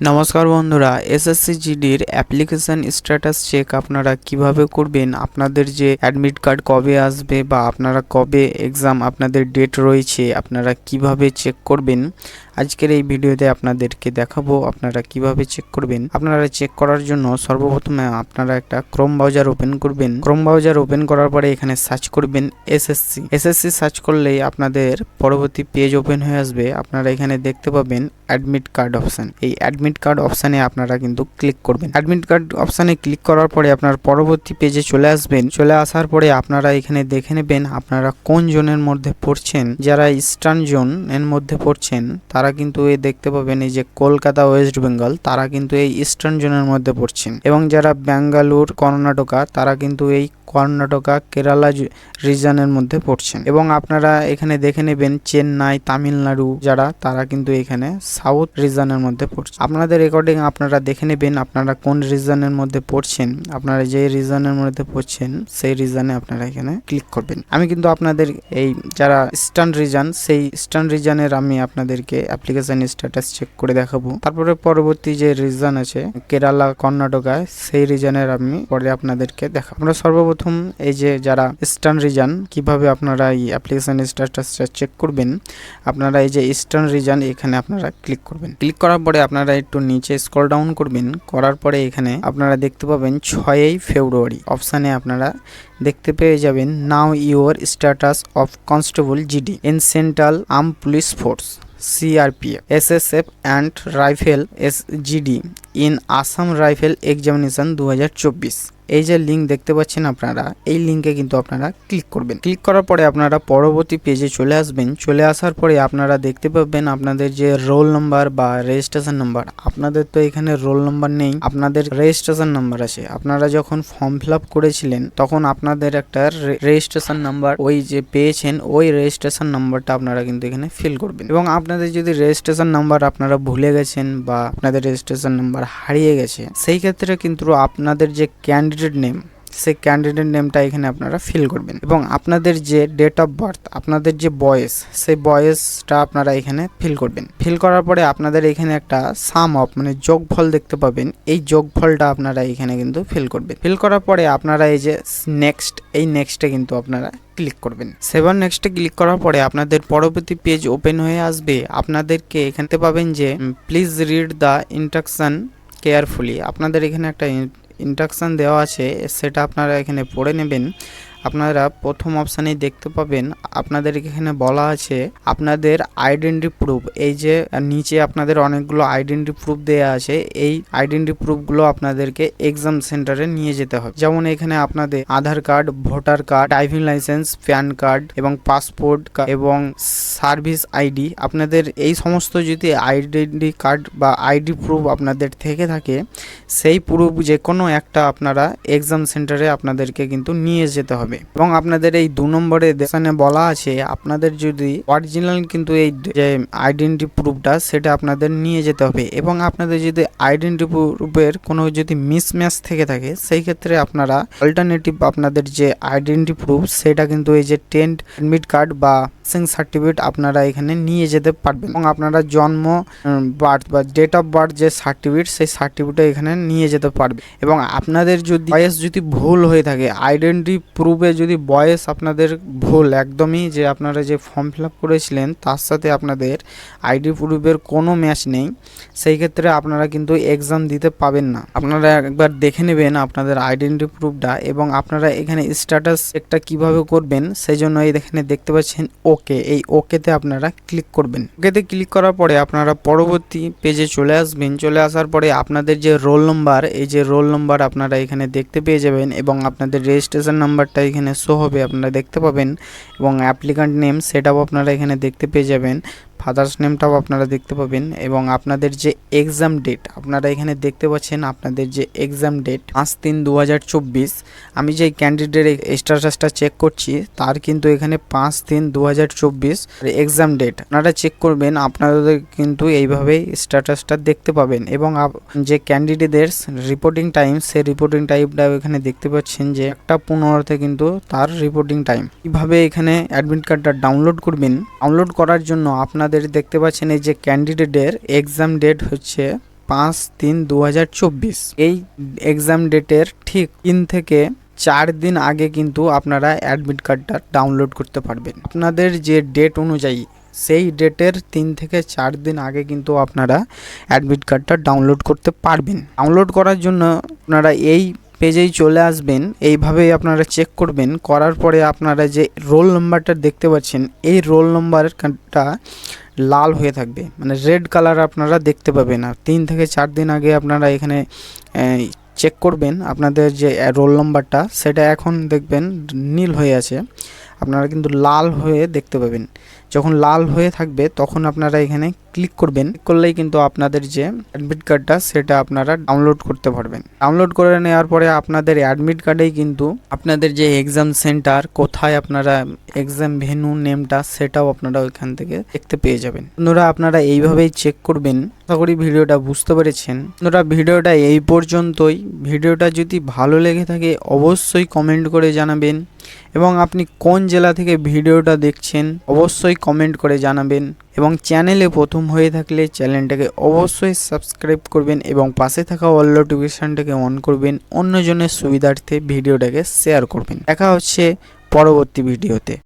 নমস্কার বন্ধুরা, এসএসসি জিডির অ্যাপ্লিকেশন স্ট্যাটাস চেক আপনারা কীভাবে করবেন? আপনাদের যে অ্যাডমিট কার্ড কবে আসবে বা আপনারা কবে এক্সাম, আপনাদের ডেট রয়েছে, আপনারা কীভাবে চেক করবেন? আজকের এই ভিডিওতে আপনাদেরকে দেখাবো আপনারা কীভাবে চেক করবেন। আপনারা চেক করার জন্য সর্বপ্রথমে আপনারা একটা ক্রোম ব্রাউজার ওপেন করবেন। ক্রোম ব্রাউজার ওপেন করার পরে এখানে সার্চ করবেন এসএসসি। এসএসসি সার্চ করলেই আপনাদের পরবর্তী পেজ ওপেন হয়ে আসবে। আপনারা এখানে দেখতে পাবেন অ্যাডমিট কার্ড অপশন। এই অ্যাডমিট কার্ড অপশানে আপনারা কিন্তু ক্লিক করবেন। অ্যাডমিট কার্ড অপশানে ক্লিক করার পরে আপনার পরবর্তী পেজে চলে আসবেন। চলে আসার পরে আপনারা এখানে দেখে নেবেন আপনারা কোন জোনের মধ্যে পড়ছেন। যারা ইস্টার্ন জোন এর মধ্যে পড়ছেন, তারা কিন্তু এই দেখতে পাবেন এই যে কলকাতা ওয়েস্ট বেঙ্গল তারা কিন্তু এই ইস্টার্ন জোনের মধ্যে পড়ছেন। এবং যারা ব্যাঙ্গালোর কর্ণাটকা, তারা কিন্তু এই কর্ণাটকা, কেরালা রিজনের মধ্যে পড়ছেন। এবং আপনারা এখানে দেখে নেবেন চেন্নাই, তামিলনাড়ু যারা, তারা কিন্তু এখানে সাউথ রিজনের মধ্যে পড়ছে। আপনাদের রেকর্ডিং আপনারা দেখে নেবেন আপনারা কোন রিজনের মধ্যে পড়ছেন। আপনারা যে রিজনের মধ্যে পড়ছেন, সেই রিজনে আপনারা এখানে ক্লিক করবেন। আমি কিন্তু আপনাদের এই যারা ইস্টার্ন রিজন সেই ইস্টার্ন রিজনের আমি আপনাদেরকে অ্যাপ্লিকেশন স্ট্যাটাস চেক করে দেখাবো। তারপরে পরবর্তী যে রিজন আছে, কেরালা কর্ণাটকায় সেই রিজনের আমি পরে আপনাদেরকে দেখাবো। আমরা সর্বপ্রথম এই যে যারা ইস্টার্ন রিজন কীভাবে আপনারা এই অ্যাপ্লিকেশন স্ট্যাটাসটা চেক করবেন, আপনারা এই যে ইস্টার্ন রিজন এখানে আপনারা ক্লিক করবেন। ক্লিক করার পরে আপনারা একটু নিচে স্ক্রল ডাউন করবেন, করার পরে এখানে আপনারা দেখতে পাবেন ছয়ই ফেব্রুয়ারি। অপশানে আপনারা দেখতে পেয়ে যাবেন now your status of constable GD in central arm police force CRPF F and rifle S SGD in Assam rifle examination দু হাজার চব্বিশ। এই যে লিঙ্ক দেখতে পাচ্ছেন আপনারা, এই লিঙ্কে কিন্তু আপনারা ক্লিক করবেন। ক্লিক করার পরে আপনারা পরবর্তী পেজে চলে আসবেন। চলে আসার পরে আপনারা দেখতে পাবেন আপনাদের যে রোল নাম্বার বা রেজিস্ট্রেশন নাম্বার আপনাদের তো এখানে রোল নাম্বার নেই, আপনাদের রেজিস্ট্রেশন নাম্বার আছে। আপনারা যখন ফর্ম ফিল আপ করেছিলেন, তখন আপনাদের একটা রেজিস্ট্রেশন নাম্বার ওই যে পেয়েছেন, ওই রেজিস্ট্রেশন নাম্বারটা আপনারা কিন্তু এখানে ফিল করবেন। এবং আপনাদের যদি রেজিস্ট্রেশন নাম্বার আপনারা ভুলে গেছেন বা আপনাদের রেজিস্ট্রেশন নাম্বার হারিয়ে গেছে, সেই ক্ষেত্রে কিন্তু আপনাদের যে ক্যান্ডিডেট নেম সেই ক্যান্ডিডেট নেমটা এখানে আপনারা ফিল করবেন। এবং আপনাদের যে ডেট অফ বার্থ আপনাদের যে বয়স, সেই বয়সটা আপনারা এখানে ফিল করবেন। ফিল করার পরে আপনাদের এখানে একটা সাম অফ মানে যোগফল দেখতে পাবেন। এই যোগফলটা আপনারা এখানে কিন্তু ফিল করবেন। ফিল করার পরে আপনারা এই যে নেক্সট এই নেক্সটে কিন্তু আপনারা ক্লিক করবেন। সেভেন নেক্সটে ক্লিক করার পরে আপনাদের পরবর্তী পেজ ওপেন হয়ে আসবে। আপনাদেরকে এখানে পাবেন যে please read the instruction carefully আপনাদের এখানে একটা ইন্ট্রাকশান দেওয়া আছে সেটা আপনারা এখানে পড়ে নেবেন। আপনারা প্রথম অপশানেই দেখতে পাবেন আপনাদের এখানে বলা আছে আপনাদের আইডেন্টি প্রুফ এই যে নিচে আপনাদের অনেকগুলো আইডেন্টি প্রুফ দেওয়া আছে, এই আইডেন্টি প্রুফগুলো আপনাদেরকে এক্সাম সেন্টারে নিয়ে যেতে হবে। যেমন এখানে আপনাদের Aadhaar card voter card driving licence PAN card এবং পাসপোর্ট এবং সার্ভিস আইডি আপনাদের এই সমস্ত যদি আইডেন্টি কার্ড বা আইডি প্রুফ আপনাদের থেকে থাকে, সেই প্রুফ যে কোনো একটা আপনারা এক্সাম সেন্টারে আপনাদেরকে কিন্তু নিয়ে যেতে হবে। এবং আপনাদের এই দু নম্বরে দেখানে বলা আছে, আপনাদের যদি অরিজিনাল কিন্তু এই যে আইডেন্টি প্রুফটা সেটা আপনাদের নিয়ে যেতে হবে। এবং আপনাদের যদি আইডেন্টি প্রুফের কোনো যদি মিসম্যাচ থেকে থাকে, সেই ক্ষেত্রে আপনারা অল্টারনেটিভ আপনাদের যে আইডেন্টি প্রুফ সেটা কিন্তু এই যে টেন্ট অ্যাডমিট কার্ড বা পাসিং সার্টিফিকেট আপনারা এখানে নিয়ে যেতে পারবেন এবং আপনারা জন্ম বার্থ বা ডেট অফ বার্থ যে সার্টিফিকেট সেই সার্টিফিকেট এখানে নিয়ে যেতে পারবে এবং আপনাদের যদি বয়স যদি ভুল হয়ে থাকে আইডেন্টি প্রুফে যদি বয়স আপনাদের ভুল, একদমই যে আপনারা যে ফর্ম ফিল আপ করেছিলেন, তার সাথে আপনাদের আইডি প্রুফের কোনো ম্যাচ নেই, সেই ক্ষেত্রে আপনারা কিন্তু এক্সাম দিতে পাবেন না। আপনারা একবার দেখে নেবেন আপনাদের আইডেন্টি প্রুফটা এবং আপনারা এখানে স্ট্যাটাস একটা কীভাবে করবেন, সেই জন্য এখানে দেখতে পাচ্ছেন ওকে এই ওকেতে আপনারা ক্লিক করবেন। ওকেতে ক্লিক করার পরে আপনারা পরবর্তী পেজে চলে আসবেন। চলে আসার পরে আপনাদের যে রোল নম্বর, এই যে রোল নম্বর আপনারা এখানে দেখতে পেয়ে যাবেন এবং আপনাদের রেজিস্ট্রেশন নাম্বারটা এখানে শো হবে, আপনারা দেখতে পাবেন এবং অ্যাপ্লিকান্ট নেম সেটাও আপনারা এখানে দেখতে পেয়ে যাবেন। ফাদার্স নেমটাও আপনারা দেখতে পাবেন এবং আপনাদের যে এক্সাম ডেট আপনারা এখানে দেখতে পাচ্ছেন আপনাদের যে এক্সাম ডেট পাঁচ তিন দু আমি যে ক্যান্ডিডেট স্ট্যাটাসটা চেক করছি, তার কিন্তু এখানে পাঁচ তিন দু এক্সাম ডেট আপনারা চেক করবেন, আপনাদের কিন্তু এইভাবেই স্ট্যাটাসটা দেখতে পাবেন এবং যে ক্যান্ডিডেটদের রিপোর্টিং টাইম সেই রিপোর্টিং টাইমটাও এখানে দেখতে পাচ্ছেন যে একটা পনেরোতে কিন্তু তার রিপোর্টিং টাইম কীভাবে এখানে অ্যাডমিট কার্ডটা ডাউনলোড করবেন। ডাউনলোড করার জন্য আপনার আপনাদের দেখতে পাচ্ছেন এই যে ক্যান্ডিডেটের এক্সাম ডেট হচ্ছে পাঁচ তিন দু এই এক্সাম ডেটের ঠিক তিন থেকে চার দিন আগে কিন্তু আপনারা অ্যাডমিট কার্ডটা ডাউনলোড করতে পারবেন। আপনাদের যে ডেট অনুযায়ী, সেই ডেটের তিন থেকে চার দিন আগে কিন্তু আপনারা অ্যাডমিট কার্ডটা ডাউনলোড করতে পারবেন। ডাউনলোড করার জন্য আপনারা এই পেজেই চলে আসবেন, এইভাবেই আপনারা চেক করবেন, করার পরে আপনারা যে রোল নাম্বারটা দেখতে পাচ্ছেন, এই রোল নাম্বারটা লাল হয়ে থাকবে। মানে রেড কালার আপনারা দেখতে পাবেন। না তিন থেকে চার দিন আগে আপনারা এখানে চেক করবেন আপনাদের যে রোল নাম্বারটা সেটা এখন দেখবেন নীল হয়ে আছে। আপনারা কিন্তু লাল হয়ে দেখতে পাবেন। যখন লাল হয়ে থাকবে, তখন আপনারা এখানে ক্লিক করবেন। করলেই কিন্তু আপনাদের যে অ্যাডমিট কার্ডটা সেটা আপনারা ডাউনলোড করতে পারবেন। ডাউনলোড করে নেওয়ার পরে আপনাদের অ্যাডমিট কার্ডেই কিন্তু আপনাদের যে এক্সাম সেন্টার কোথায় আপনারা এক্সাম ভেনু নেমটা সেটাও আপনারা ওইখান থেকে দেখতে পেয়ে যাবেন। বন্ধুরা, আপনারা এইভাবেই চেক করবেন। আশা করি ভিডিওটা বুঝতে পেরেছেন। বন্ধুরা, ভিডিওটা এই পর্যন্তই। ভিডিওটা যদি ভালো লেগে থাকে, অবশ্যই কমেন্ট করে জানাবেন। এবং আপনি কোন জেলা থেকে ভিডিওটা দেখছেন, অবশ্যই কমেন্ট করে জানাবেন। এবং চ্যানেলে প্রথম হয়ে থাকলে চ্যানেলটাকে অবশ্যই সাবস্ক্রাইব করবেন এবং পাশে থাকা অল নোটিফিকেশানটাকে অন করবেন, অন্যজনের সুবিধার্থে ভিডিওটাকে শেয়ার করবেন। দেখা হচ্ছে পরবর্তী ভিডিওতে।